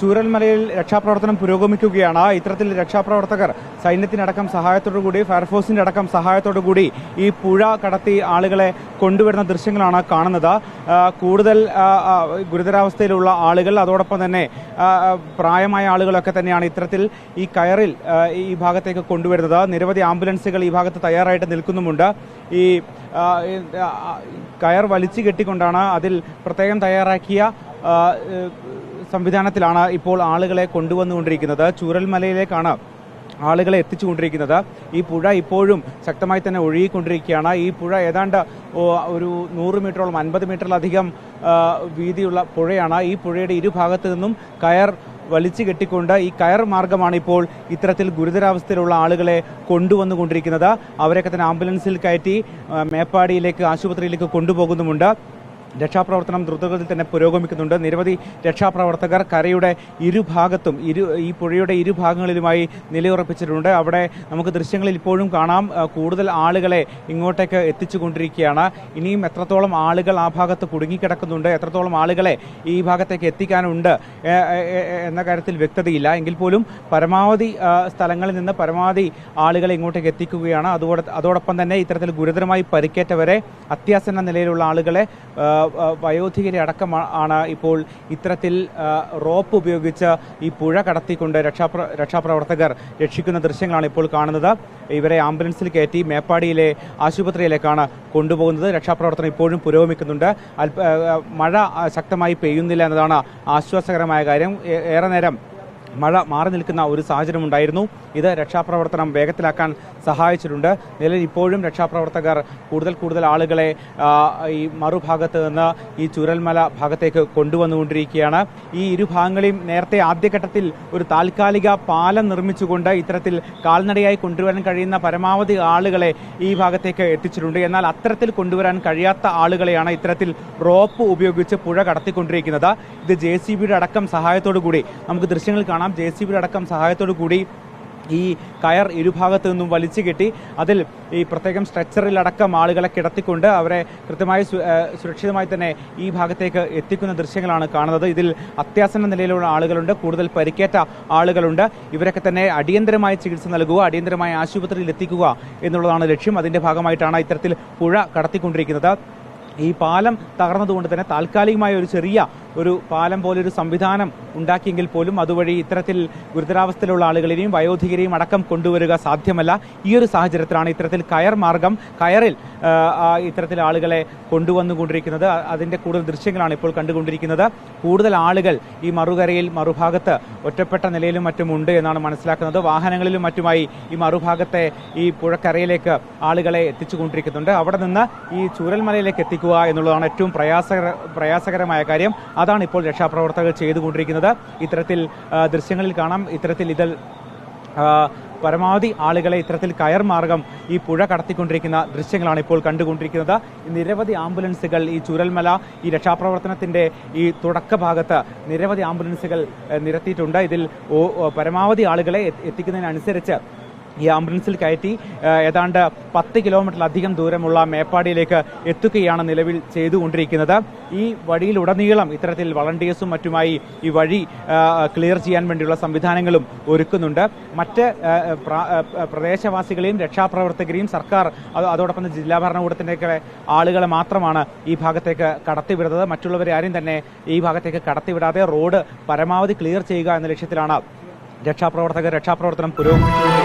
ചൂരൽമലയിൽ രക്ഷാപ്രവർത്തനം പുരോഗമിക്കുകയാണ്. ഇത്തരത്തിൽ രക്ഷാപ്രവർത്തകർ സൈന്യത്തിനടക്കം സഹായത്തോടു കൂടി ഫയർഫോഴ്സിന്റെ അടക്കം സഹായത്തോടു കൂടി ഈ പുഴ കടത്തി ആളുകളെ കൊണ്ടുവരുന്ന ദൃശ്യങ്ങളാണ് കാണുന്നത്. കൂടുതൽ ഗുരുതരാവസ്ഥയിലുള്ള ആളുകൾ അതോടൊപ്പം തന്നെ പ്രായമായ ആളുകളൊക്കെ തന്നെയാണ് ഇത്തരത്തിൽ ഈ കയറിൽ ഈ ഭാഗത്തേക്ക് കൊണ്ടുവരുന്നത്. നിരവധി ആംബുലൻസുകൾ ഈ ഭാഗത്ത് തയ്യാറായിട്ട് നിൽക്കുന്നുമുണ്ട്. ഈ കയർ വലിച്ചു കെട്ടിക്കൊണ്ടാണ് അതിൽ പ്രത്യേകം തയ്യാറാക്കിയ സംവിധാനത്തിലാണ് ഇപ്പോൾ ആളുകളെ കൊണ്ടുവന്നുകൊണ്ടിരിക്കുന്നത്. ചൂരൽമലയിലേക്കാണ് ആളുകളെ എത്തിച്ചുകൊണ്ടിരിക്കുന്നത്. ഈ പുഴ ഇപ്പോഴും ശക്തമായി തന്നെ ഒഴുകിക്കൊണ്ടിരിക്കുകയാണ്. ഈ പുഴ ഏതാണ്ട് ഒരു നൂറ് മീറ്ററോളം അൻപത് മീറ്ററിലധികം വീതിയുള്ള പുഴയാണ്. ഈ പുഴയുടെ ഇരുഭാഗത്തു നിന്നും കയർ വലിച്ചു കെട്ടിക്കൊണ്ട് ഈ കയർ മാർഗമാണ് ഇപ്പോൾ ഇത്തരത്തിൽ ഗുരുതരാവസ്ഥയിലുള്ള ആളുകളെ കൊണ്ടുവന്നുകൊണ്ടിരിക്കുന്നത്. അവരെയൊക്കെ തന്നെ ആംബുലൻസിൽ കയറ്റി മേപ്പാടിയിലേക്ക് ആശുപത്രിയിലേക്ക് കൊണ്ടുപോകുന്നുമുണ്ട്. രക്ഷാപ്രവർത്തനം ദ്രുതഗതിയിൽ തന്നെ പുരോഗമിക്കുന്നുണ്ട്. നിരവധി രക്ഷാപ്രവർത്തകർ കരയുടെ ഇരുഭാഗത്തും ഇരു ഈ പുഴയുടെ ഇരുഭാഗങ്ങളിലുമായി നിലയുറപ്പിച്ചിട്ടുണ്ട്. അവിടെ നമുക്ക് ദൃശ്യങ്ങളിൽ ഇപ്പോഴും കാണാം. കൂടുതൽ ആളുകളെ ഇങ്ങോട്ടേക്ക് എത്തിച്ചുകൊണ്ടിരിക്കുകയാണ്. ഇനിയും എത്രത്തോളം ആളുകൾ ആ ഭാഗത്ത് കുടുങ്ങിക്കിടക്കുന്നുണ്ട് എത്രത്തോളം ആളുകളെ ഈ ഭാഗത്തേക്ക് എത്തിക്കാനുണ്ട് എന്ന കാര്യത്തിൽ വ്യക്തതയില്ല. എങ്കിൽ പോലും പരമാവധി സ്ഥലങ്ങളിൽ നിന്ന് പരമാവധി ആളുകളെ ഇങ്ങോട്ടേക്ക് എത്തിക്കുകയാണ്. അതോടെ അതോടൊപ്പം തന്നെ ഇത്തരത്തിൽ ഗുരുതരമായി പരിക്കേറ്റവരെ അത്യാസന്ന നിലയിലുള്ള ആളുകളെ വയോധികരെ അടക്കം ആണ് ഇപ്പോൾ ഇത്തരത്തിൽ റോപ്പ് ഉപയോഗിച്ച് ഈ പുഴ കടത്തിക്കൊണ്ട് രക്ഷാപ്ര രക്ഷാപ്രവർത്തകർ രക്ഷിക്കുന്ന ദൃശ്യങ്ങളാണ് ഇപ്പോൾ കാണുന്നത്. ഇവരെ ആംബുലൻസിൽ കയറ്റി മേപ്പാടിയിലെ ആശുപത്രിയിലേക്കാണ് കൊണ്ടുപോകുന്നത്. രക്ഷാപ്രവർത്തനം ഇപ്പോഴും പുരോഗമിക്കുന്നുണ്ട്. മഴ ശക്തമായി പെയ്യുന്നില്ല എന്നതാണ് ആശ്വാസകരമായ കാര്യം. ഏറെ നേരം മഴ മാറി നിൽക്കുന്ന ഒരു സാഹചര്യം ഉണ്ടായിരുന്നു ഇത് രക്ഷാപ്രവർത്തനം വേഗത്തിലാക്കാൻ സഹായിച്ചിട്ടുണ്ട്. നിലവിൽ ഇപ്പോഴും രക്ഷാപ്രവർത്തകർ കൂടുതൽ കൂടുതൽ ആളുകളെ ഈ മറുഭാഗത്ത് നിന്ന് ഈ ചുരൽമല ഭാഗത്തേക്ക് കൊണ്ടുവന്നുകൊണ്ടിരിക്കുകയാണ്. ഈ ഇരുഭാഗങ്ങളെയും നേരത്തെ ആദ്യഘട്ടത്തിൽ ഒരു താൽക്കാലിക പാലം നിർമ്മിച്ചുകൊണ്ട് ഇത്തരത്തിൽ കാൽനടയായി കൊണ്ടുവരാൻ കഴിയുന്ന പരമാവധി ആളുകളെ ഈ ഭാഗത്തേക്ക് എത്തിച്ചിട്ടുണ്ട്. എന്നാൽ അത്തരത്തിൽ കൊണ്ടുവരാൻ കഴിയാത്ത ആളുകളെയാണ് ഇത്തരത്തിൽ റോപ്പ് ഉപയോഗിച്ച് പുഴ കടത്തിക്കൊണ്ടിരിക്കുന്നത്. ഇത് ജെ സി ബിയുടെ അടക്കം സഹായത്തോടു കൂടി നമുക്ക് ദൃശ്യങ്ങൾ കാണാം. ജെ സി ബിയുടെ അടക്കം സഹായത്തോടു കൂടി ഈ കയർ ഇരുഭാഗത്തു നിന്നും വലിച്ചു കെട്ടി അതിൽ ഈ പ്രത്യേകം സ്ട്രെച്ചറിലടക്കം ആളുകളെ കിടത്തിക്കൊണ്ട് അവരെ കൃത്യമായി സുരക്ഷിതമായി തന്നെ ഈ ഭാഗത്തേക്ക് എത്തിക്കുന്ന ദൃശ്യങ്ങളാണ് കാണുന്നത്. ഇതിൽ അത്യാസന്ന നിലയിലുള്ള ആളുകളുണ്ട്. കൂടുതൽ പരിക്കേറ്റ ആളുകളുണ്ട്. ഇവരൊക്കെ തന്നെ അടിയന്തരമായ ചികിത്സ നൽകുക അടിയന്തരമായ ആശുപത്രിയിൽ എത്തിക്കുക എന്നുള്ളതാണ് ലക്ഷ്യം. അതിന്റെ ഭാഗമായിട്ടാണ് ഇത്തരത്തിൽ പുഴ കടത്തിക്കൊണ്ടിരിക്കുന്നത്. ഈ പാലം തകർന്നതുകൊണ്ട് തന്നെ താൽക്കാലികമായ ഒരു ചെറിയ ഒരു പാലം പോലൊരു സംവിധാനം ഉണ്ടാക്കിയെങ്കിൽ പോലും അതുവഴി ഇത്തരത്തിൽ ഗുരുതരാവസ്ഥയിലുള്ള ആളുകളെയും വയോധികരെയും അടക്കം കൊണ്ടുവരിക സാധ്യമല്ല. ഈ ഒരു സാഹചര്യത്തിലാണ് ഇത്തരത്തിൽ കയർ മാർഗം കയറിൽ ഇത്തരത്തിൽ ആളുകളെ കൊണ്ടുവന്നുകൊണ്ടിരിക്കുന്നത്. അതിന്റെ കൂടുതൽ ദൃശ്യങ്ങളാണ് ഇപ്പോൾ കണ്ടുകൊണ്ടിരിക്കുന്നത്. കൂടുതൽ ആളുകൾ ഈ മറുകരയിൽ മറുഭാഗത്ത് ഒറ്റപ്പെട്ട നിലയിലും മറ്റും ഉണ്ട് എന്നാണ് മനസ്സിലാക്കുന്നത്. വാഹനങ്ങളിലും മറ്റുമായി ഈ മറുഭാഗത്തെ ഈ പുഴക്കരയിലേക്ക് ആളുകളെ എത്തിച്ചുകൊണ്ടിരിക്കുന്നുണ്ട്. അവിടെ നിന്ന് ഈ ചൂരൽമലയിലേക്ക് എത്തിക്കുക എന്നുള്ളതാണ് ഏറ്റവും പ്രയാസകര പ്രയാസകരമായ കാര്യം. അതാണ് ഇപ്പോൾ രക്ഷാപ്രവർത്തകർ ചെയ്തുകൊണ്ടിരിക്കുന്നത്. ഇത്തരത്തിൽ ദൃശ്യങ്ങളിൽ കാണാം. ഇത്തരത്തിൽ ഇതിൽ പരമാവധി ആളുകളെ ഇത്തരത്തിൽ കയർ മാർഗം ഈ പുഴ കടത്തിക്കൊണ്ടിരിക്കുന്ന ദൃശ്യങ്ങളാണ് ഇപ്പോൾ കണ്ടുകൊണ്ടിരിക്കുന്നത്. നിരവധി ആംബുലൻസുകൾ ഈ ചുരൽമല ഈ രക്ഷാപ്രവർത്തനത്തിന്റെ ഈ തുടക്ക ഭാഗത്ത് നിരവധി ആംബുലൻസുകൾ നിരത്തിയിട്ടുണ്ട്. ഇതിൽ പരമാവധി ആളുകളെ എത്തി- എത്തിക്കുന്നതിനനുസരിച്ച് ഈ ആംബുലൻസിൽ കയറ്റി ഏതാണ്ട് പത്ത് കിലോമീറ്ററിലധികം ദൂരമുള്ള മേപ്പാടിയിലേക്ക് എത്തുകയാണ് നിലവിൽ ചെയ്തുകൊണ്ടിരിക്കുന്നത്. ഈ വഴിയിലുടനീളം ഇത്തരത്തിൽ വളണ്ടിയേഴ്സും മറ്റുമായി ഈ വഴി ക്ലിയർ ചെയ്യാൻ വേണ്ടിയുള്ള സംവിധാനങ്ങളും ഒരുക്കുന്നുണ്ട്. മറ്റ് പ്രദേശവാസികളെയും രക്ഷാപ്രവർത്തകരെയും സർക്കാർ അത് അതോടൊപ്പം ജില്ലാ ഭരണകൂടത്തിന്റെയൊക്കെ ആളുകളെ മാത്രമാണ് ഈ ഭാഗത്തേക്ക് കടത്തിവിടുന്നത്. മറ്റുള്ളവരെ ആരും തന്നെ ഈ ഭാഗത്തേക്ക് കടത്തിവിടാതെ റോഡ് പരമാവധി ക്ലിയർ ചെയ്യുക എന്ന ലക്ഷ്യത്തിലാണ് രക്ഷാപ്രവർത്തകർ രക്ഷാപ്രവർത്തനം പുരോഗമിച്ചുകൊണ്ടിരിക്കുന്നത്